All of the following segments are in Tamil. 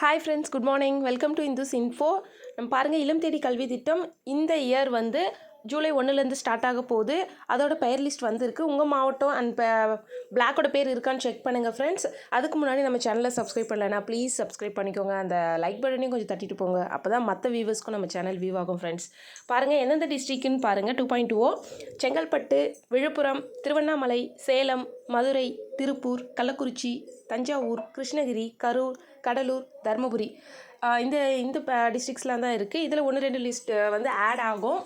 Hi friends good morning welcome to Indus info நம்ம பாருங்கள் இளம் தேடி கல்வி திட்டம் இந்த இயர் வந்து ஜூலை ஒன்றுலேருந்து ஸ்டார்ட் ஆக போகுது. அதோட பெயர் லிஸ்ட் வந்திருக்கு. உங்கள் மாவட்டம் அண்ட் பிளாக்கோட பேர் இருக்கான்னு செக் பண்ணுங்கள் ஃப்ரெண்ட்ஸ் அதுக்கு முன்னாடி நம்ம சேனலை சப்ஸ்கிரைப் பண்ணலைன்னா ப்ளீஸ் சப்ஸ்கிரைப் பண்ணிக்கோங்க. அந்த லைக் பட்டனையும் கொஞ்சம் தட்டிட்டு போங்க. அப்போ தான் மற்ற வியூவர்ஸ்க்கும் நம்ம சேனல் வியூ ஆகும் ஃப்ரெண்ட்ஸ் பாருங்கள் எந்தெந்த டிஸ்ட்ரிக்ட்னு பாருங்கள் two point two Chengalpattu Viluppuram Tiruvannamalai Salem Madurai Tiruppur Kallakurichi Thanjavur Krishnagiri Karur Cuddalore Dharmapuri. இந்த இந்த டிஸ்ட்ரிக்ஸ்லாம் தான் இருக்குது இதில் ஒன்று ரெண்டு லிஸ்ட் வந்து ஆட் ஆகும்.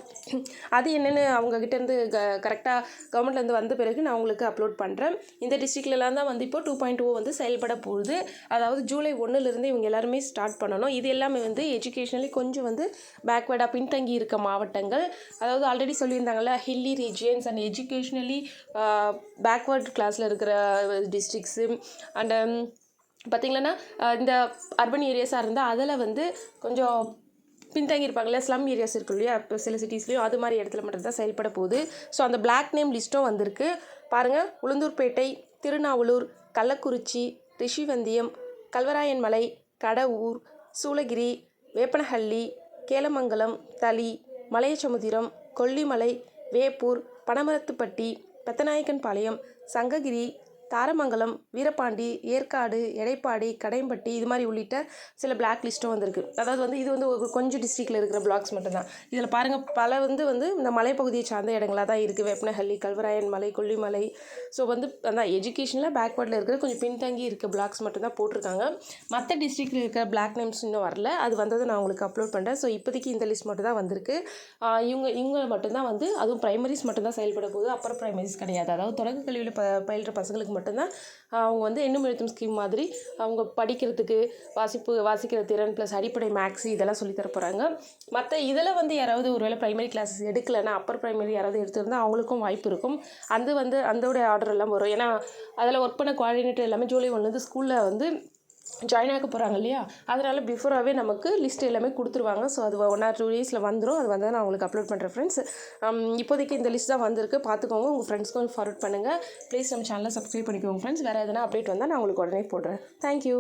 அது என்னென்னு அவங்கக்கிட்டேருந்து க கரெக்டாக கவர்மெண்ட்லேருந்து வந்த பிறகு நான் உங்களுக்கு அப்லோட் பண்ணுறேன் இந்த டிஸ்ட்ரிக்ட்லலாம் தான் வந்து இப்போ டூ பாயிண்ட் oh வந்து செயல்பட போகுது. அதாவது ஜூலை ஒன்றுலேருந்து இவங்க எல்லாருமே ஸ்டார்ட் பண்ணணும். இது எல்லாமே வந்து எஜுகேஷனலி கொஞ்சம் வந்து பேக்வேர்டாக பின்தங்கி இருக்க மாவட்டங்கள். அதாவது already சொல்லியிருந்தாங்கள்ல hilly regions and educationally backward கிளாஸில் இருக்கிற டிஸ்ட்ரிக்ஸு அண்ட் பார்த்திங்கன்னா இந்த அர்பன் ஏரியாஸாக இருந்தால் அதில் வந்து கொஞ்சம் பின்தங்கி இருப்பாங்களே ஸ்லம் ஏரியாஸ் இருக்கு இல்லையா? இப்போ சில சிட்டிஸ்லேயும் அது மாதிரி இடத்துல மட்டும் தான் செயல்பட போகுது. ஸோ அந்த பிளாக் நேம் லிஸ்ட்டும் வந்திருக்கு. பாருங்கள் உளுந்தூர்பேட்டை திருநாவலூர் கள்ளக்குறிச்சி ரிஷிவந்தியம் கல்வராயன்மலை கடவூர் சூளகிரி வேப்பனஹள்ளி கேலமங்கலம் தளி மலையசமுதிரம் கொல்லிமலை வேப்பூர் பனமரத்துப்பட்டி பெத்தநாயக்கன்பாளையம் சங்ககிரி தாரமங்கலம் வீரபாண்டி ஏற்காடு எடைப்பாடி கடையம்பட்டி இது மாதிரி உள்ளிட்ட சில பிளாக் லிஸ்ட்டும் வந்திருக்கு. அதாவது வந்து இது வந்து ஒரு கொஞ்சம் டிஸ்ட்ரிக்டில் இருக்கிற பிளாக்ஸ் மட்டும்தான். இதில் பாருங்கள் பல வந்து வந்து இந்த மலைப்பகுதியை சார்ந்த இடங்களாக தான் இருக்குது வேப்பனஹள்ளி கல்வராயன் மலை கொல்லிமலை. ஸோ வந்து அந்த எஜுகேஷனில் பேக்வேர்டில் இருக்கிற கொஞ்சம் பின்தங்கி இருக்க பிளாக்ஸ் மட்டும்தான் போட்டிருக்காங்க. மற்ற டிஸ்ட்ரிக்டில் இருக்கிற பிளாக் நேம்ஸ் இன்னும் வரல. அது வந்ததை நான் உங்களுக்கு அப்லோட் பண்ணுறேன் ஸோ இப்போதைக்கு இந்த லிஸ்ட் மட்டும் தான் வந்திருக்கு இவங்க இவங்க மட்டும்தான் வந்து அதுவும் ப்ரைமரிஸ் மட்டும்தான் செயல்பட போகுது. அப்புறம் ப்ரைமரிஸ் கிடையாது. அதாவது தொடக்க கல்வியில் ப பயில்கிற பசங்களுக்கு மட்டும் மட்டும்தான். அவங்க வந்து எண்ணும் எழுத்தும் ஸ்கீம் மாதிரி அவங்க படிக்கிறதுக்கு வாசிப்பு வாசிக்கிற திறன் ப்ளஸ் அடிப்படை மேக்ஸ் இதெல்லாம் சொல்லித்தர போகிறாங்க மற்ற இதில் வந்து யாராவது ஒருவேளை ப்ரைமரி கிளாஸஸ் எடுக்கலைன்னா அப்பர் ப்ரைமரி யாராவது எடுத்திருந்தால் அவங்களுக்கும் வாய்ப்பு இருக்கும். அது வந்து அந்தோட ஆர்டர் எல்லாம் வரும். ஏன்னா அதில் ஒர்க் பண்ண கோஆர்டினேட்டர் எல்லாமே ஜூலை ஒன்று ஸ்கூலில் வந்து ஜாயின் ஆக போகிறாங்க இல்லையா? அதனால் பிஃபோராகவே நமக்கு லிஸ்ட் எல்லாமே கொடுத்துருவாங்க. ஸோ அது ஒன் ஆர் டூ டேஸில் வந்துடும் அது வந்து நான் உங்களுக்கு அப்லோட் பண்ணுறேன் ஃப்ரெண்ட்ஸ் இப்போதைக்கு இந்த லிஸ்ட் தான் வந்திருக்கு. பார்த்துக்கோங்க. உங்கள் ஃப்ரெண்ட்ஸ்க்கும் ஃபார்வர்ட் பண்ணுங்கள் ப்ளீஸ் நம்ம சேனலை சப்ஸ்கிரைப் பண்ணிக்கோங்க ஃப்ரெண்ட்ஸ் வேறு எதனா அப்டேட் வந்தால் நான் உங்களுக்கு உடனே போடுறேன். தேங்க்யூ